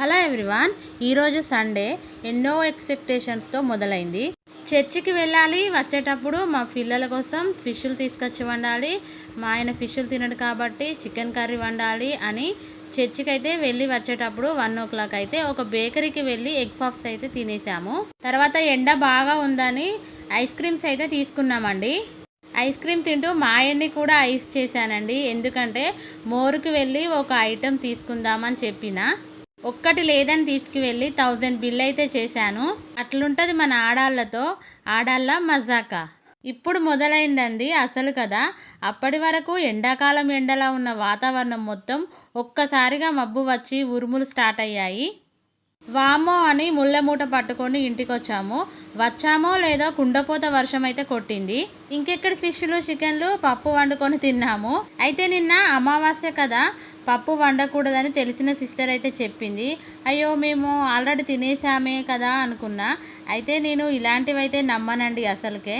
Hello everyone ఈరోజు Sunday ఎన్నో ఎక్స్పెక్టేషన్స్తో మొదలైంది. చర్చికి వెళ్ళాలి వచ్చేటప్పుడు మా పిల్లల కోసం ఫిష్లు తీసుకొచ్చి వండాలి మా ఆయన ఫిష్లు తినడు కాబట్టి చికెన్ కర్రీ వండాలి అని చర్చికి అయితే వెళ్ళి వచ్చేటప్పుడు వన్ ఓ క్లాక్ అయితే ఒక బేకరీకి వెళ్ళి ఎగ్ పఫ్స్ అయితే తినేసాము. తర్వాత ఎండ బాగా ఉందని ఐస్ క్రీమ్స్ అయితే తీసుకున్నామండి. ఐస్ క్రీమ్ తింటూ మా ఆయన్ని కూడా ఐస్ చేశానండి. ఎందుకంటే మోరుకి వెళ్ళి ఒక ఐటెం తీసుకుందామని చెప్పిన ఒక్కటి లేదని తీసుకువెళ్ళి థౌజండ్ బిల్ అయితే చేశాను. అట్లుంటది మన ఆడాళ్ళతో. ఆడాళ్ళ మజాకా. ఇప్పుడు మొదలైందండి అసలు కదా అప్పటి వరకు ఎండాకాలం ఎండలా ఉన్న వాతావరణం మొత్తం ఒక్కసారిగా మబ్బు వచ్చి ఉరుములు స్టార్ట్ అయ్యాయి. వామో అని ముళ్ళ మూట పట్టుకొని ఇంటికి వచ్చాము వచ్చామో లేదో కుండపోత వర్షం అయితే కొట్టింది. ఇంకెక్కడ ఫిష్లు చికెన్లు పప్పు వండుకొని తిన్నాము. అయితే నిన్న అమావాస్య కదా పప్పు వండకూడదని తెలిసిన సిస్టర్ అయితే చెప్పింది. అయ్యో మేము ఆల్రెడీ తినేసామే కదా అనుకున్నా. అయితే నేను ఇలాంటివైతే నమ్మనండి అసలుకే.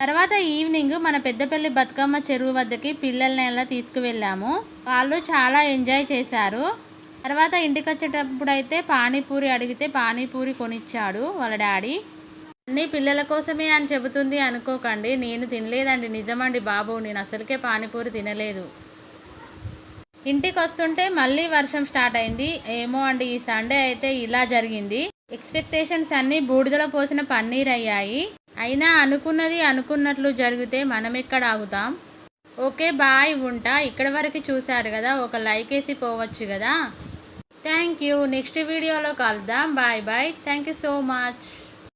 తర్వాత ఈవినింగ్ మన పెద్దపల్లి బతుకమ్మ చెరువు వద్దకి పిల్లల్ని ఎలా తీసుకువెళ్ళాము. వాళ్ళు చాలా ఎంజాయ్ చేశారు. తర్వాత ఇంటికి వచ్చేటప్పుడు అయితే పానీపూరి అడిగితే పానీపూరి కొనిచ్చాడు వాళ్ళ డాడీ. అన్నీ పిల్లల కోసమే అని చెబుతుంది అనుకోకండి. నేను తినలేదండి. నిజమండి బాబు నేను అసలుకే పానీపూరి తినలేదు. ఇంటికి వస్తుంటే మళ్ళీ వర్షం స్టార్ట్ అయింది. ఏమో అండి ఈ సండే అయితే ఇలా జరిగింది. ఎక్స్పెక్టేషన్స్ అన్నీ బూడిదలో పోసిన పన్నీర్ అయ్యాయి. అయినా అనుకున్నది అనుకున్నట్లు జరిగితే మనం ఎక్కడ ఆగుతాం? ఓకే బాయ్ ఉంటా. ఇక్కడ వరకు చూశారు కదా ఒక లైక్ వేసి పోవచ్చు కదా. Thank you. నెక్స్ట్ వీడియోలో కలుద్దాం. Bye bye. Thank you so much.